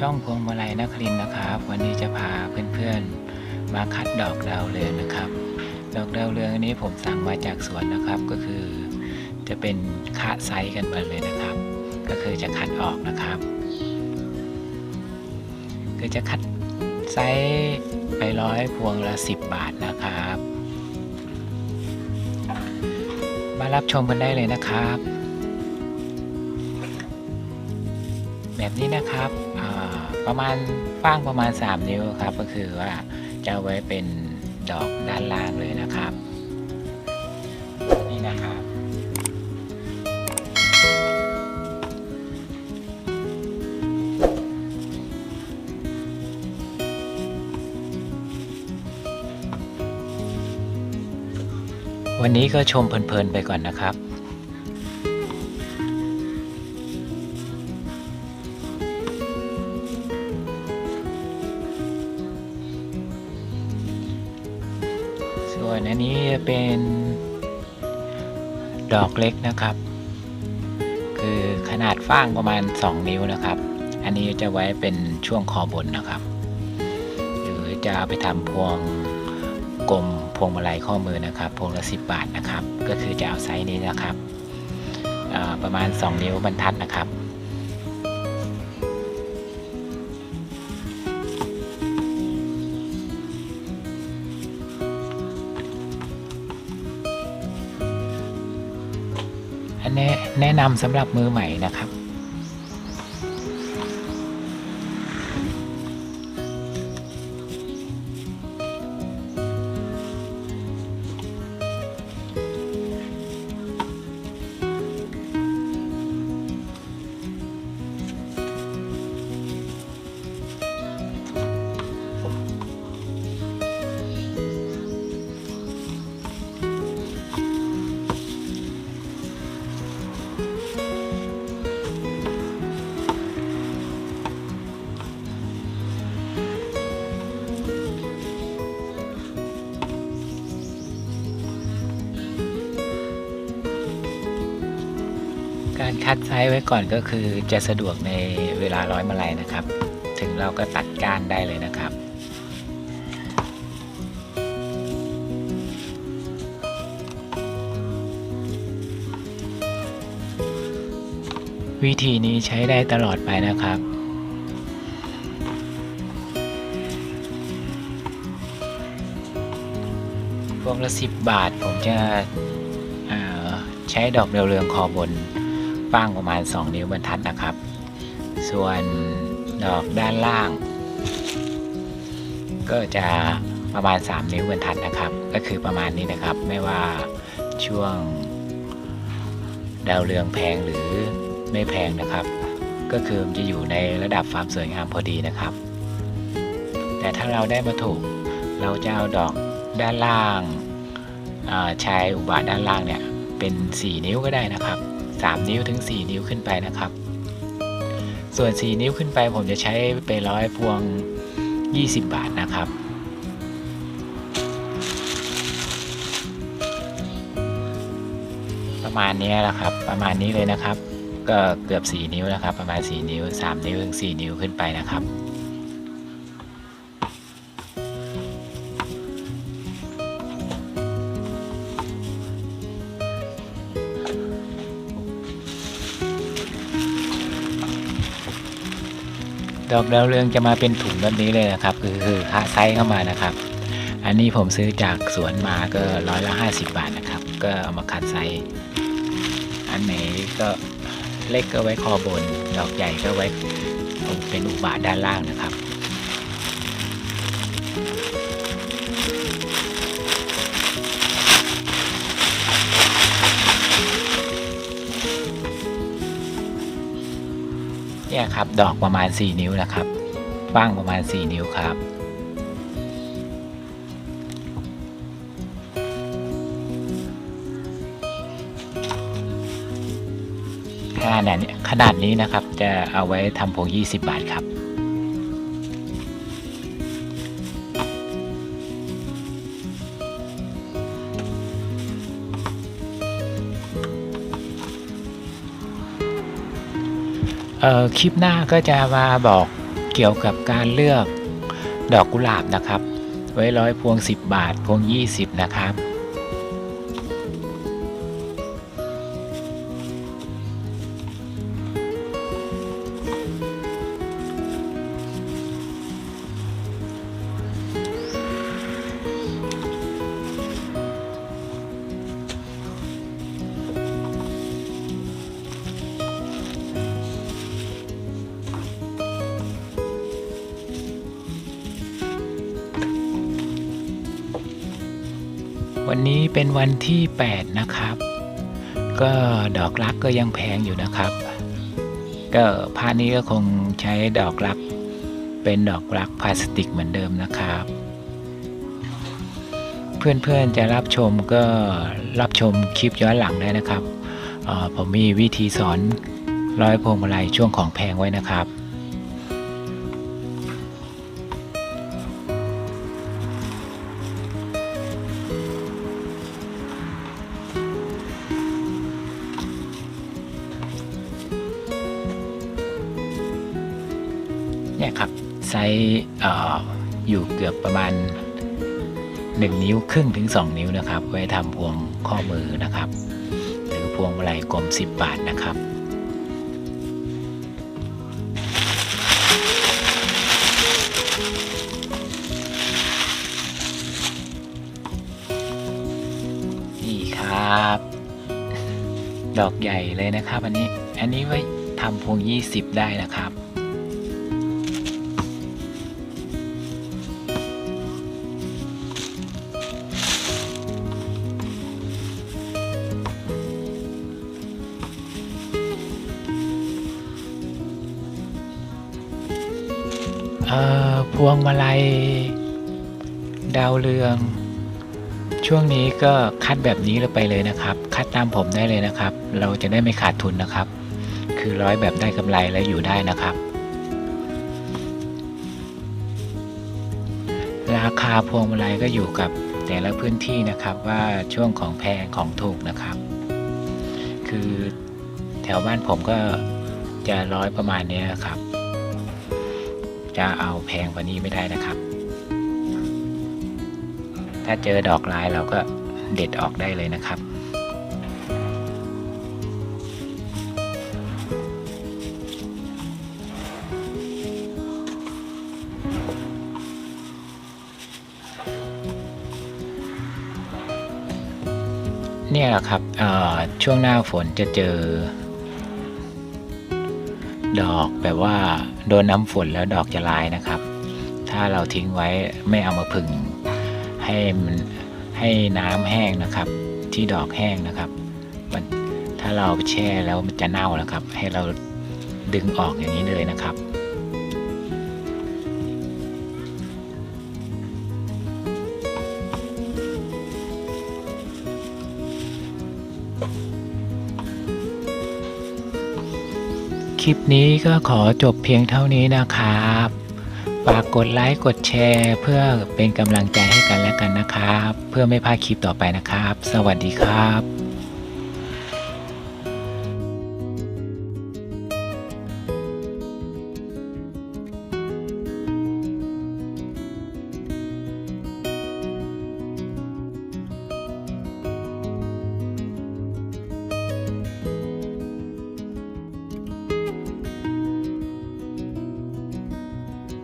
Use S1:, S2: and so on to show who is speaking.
S1: ช่องพวงมาลัยนครินนะครับ วันนี้จะพาเพื่อนๆ มาคัดดอกดาวเรืองนะครับ ดอกดาวเรืองอันนี้ผมสั่งมาจากสวนนะครับก็คือ จะเป็นคะไซส์กันหมดเลยนะครับ ก็คือจะคัดออกนะครับ คือจะคัดไซส์ไปร้อยพวงละ 10 บาทนะครับ มารับชมกันได้เลยนะครับ แบบนี้นะครับ ประมาณฟ้างประมาณ 3 นิ้วครับ ก็คือว่าจะไว้เป็นดอกด้านล่างเลยนะครับ นี่นะครับวันนี้ก็ชมเพลินๆไปก่อนนะครับ วนอันนี้จะเป็นดอกเล็กนะครับ คือขนาดฟ้างประมาณ 2 นิ้วนะครับ อันนี้จะไว้เป็นช่วงคอบนนะครับ หรือจะเอาไปทำพวงกลมพวงมาลัยข้อมือนะครับพวงละ10 บาทนะครับ ก็คือจะเอาไซส์นี้นะครับประมาณ 2 นิ้วบรรทัดนะครับ แนะนำสำหรับมือใหม่นะครับ การคัดไซส์ไว้ก่อนก็คือจะสะดวกในเวลาร้อยมาลัยนะครับ ถึงเราก็ตัดก้านได้เลยนะครับวิธีนี้ใช้ได้ตลอดไปนะครับ พวงละสิบบาทผมจะใช้ดอกเดาวเรืองคอบน ฟ้างประมาณ 2 นิ้วบรรทัดนะครับ ส่วนดอกด้านล่าง ก็จะประมาณ 3 นิ้วบรรทัดนะครับ ก็คือประมาณนี้นะครับ ไม่ว่าช่วง ดาวเรืองแพงหรือไม่แพงนะครับ ก็คือมันจะอยู่ในระดับความสวยงามพอดีนะครับ แต่ถ้าเราได้มาถูกเราจะเอาดอกด้านล่างาชายอุบาทด้านล่างเนี่ยเป็น 4 นิ้วก็ได้นะครับ 3 นิ้วถึง 4 นิ้วขึ้นไปนะครับ ส่วน 4 นิ้วขึ้นไปผมจะใช้ไปร้อยพวง 20 บาทนะครับประมาณนี้แหละครับ ประมาณนี้เลยนะครับ ก็เกือบ 4 นิ้วนะครับ ประมาณ 4 นิ้ว 3 นิ้วถึง 4 นิ้วขึ้นไปนะครับ ดอกดาวเรืองจะมาเป็นถุงแบบนี้เลยนะครับ คือคือคะไซส์เข้ามานะครับ อันนี้ผมซื้อจากสวนมาก็ร้อยละ50บาทนะครับ ก็เอามาคัดไซส์อันไหนก็เล็กก็ไว้คอบน ดอกใหญ่ก็ไว้เป็นอุบาทด้านล่างนะครับ เนี่ยครับดอกประมาณ 4 นิ้วนะครับฟ้างประมาณ 4 นิ้วครับ ขนาดนี้ขนาดนี้นะครับจะเอาไว้ทำพวง 20 บาทครับ คลิปหน้าก็จะมาบอกเกี่ยวกับการเลือกดอกกุหลาบนะครับ ไว้ร้อยพวง 10 บาท พวง 20 นะครับ วันนี้เป็นวันที่ 8 นะครับ ก็ดอกรักก็ยังแพงอยู่นะครับ ก็พานี้ก็คงใช้ดอกรัก เป็นดอกรักพลาสติกเหมือนเดิมนะครับ เพื่อนๆจะรับชมก็รับชมคลิปย้อนหลังได้นะครับ ผมมีวิธีสอนร้อยพวงมาลัยช่วงของแพงไว้นะครับ เนี่ยครับไซส์อยู่เกือบประมาณ 1 นิ้วครึ่งถึง 2 นิ้วนะครับ ไว้ทำพวงข้อมือนะครับ หรือพวงมาลัยกลม 10 บาทนะครับนี่ครับดอกใหญ่เลยนะครับ อันนี้ อันนี้ไว้ทำพวง 20 ได้นะครับ พวงมาลัย ดาวเรือง ช่วงนี้ก็คัดแบบนี้เราไปเลยนะครับ คัดตามผมได้เลยนะครับ เราจะได้ไม่ขาดทุนนะครับ คือร้อยแบบได้กำไรและอยู่ได้นะครับ ราคาพวงมาลัยก็อยู่กับแต่ละพื้นที่นะครับว่าช่วงของแพงของถูกนะครับ คือแถวบ้านผมก็จะร้อยประมาณนี้ครับ จะเอาแพงกว่านี้ไม่ได้นะครับ ถ้าเจอดอกลายเราก็เด็ดออกได้เลยนะครับ เนี่ยแหละครับช่วงหน้าฝนจะเจอ ดอกแบบว่าโดนน้ำฝนแล้วดอกจะลายนะครับ ถ้าเราทิ้งไว้ไม่เอามาพึ่งให้มันให้น้ำแห้งนะครับ ที่ดอกแห้งนะครับมันถ้าเราแช่แล้วมันจะเน่าแล้วครับ ให้เราดึงออกอย่างนี้เลยนะครับ คลิปนี้ก็ขอจบเพียงเท่านี้นะครับ ฝากกดไลค์กดแชร์ เพื่อเป็นกำลังใจให้กันและกันนะครับ เพื่อไม่พลาดคลิปต่อไปนะครับ สวัสดีครับ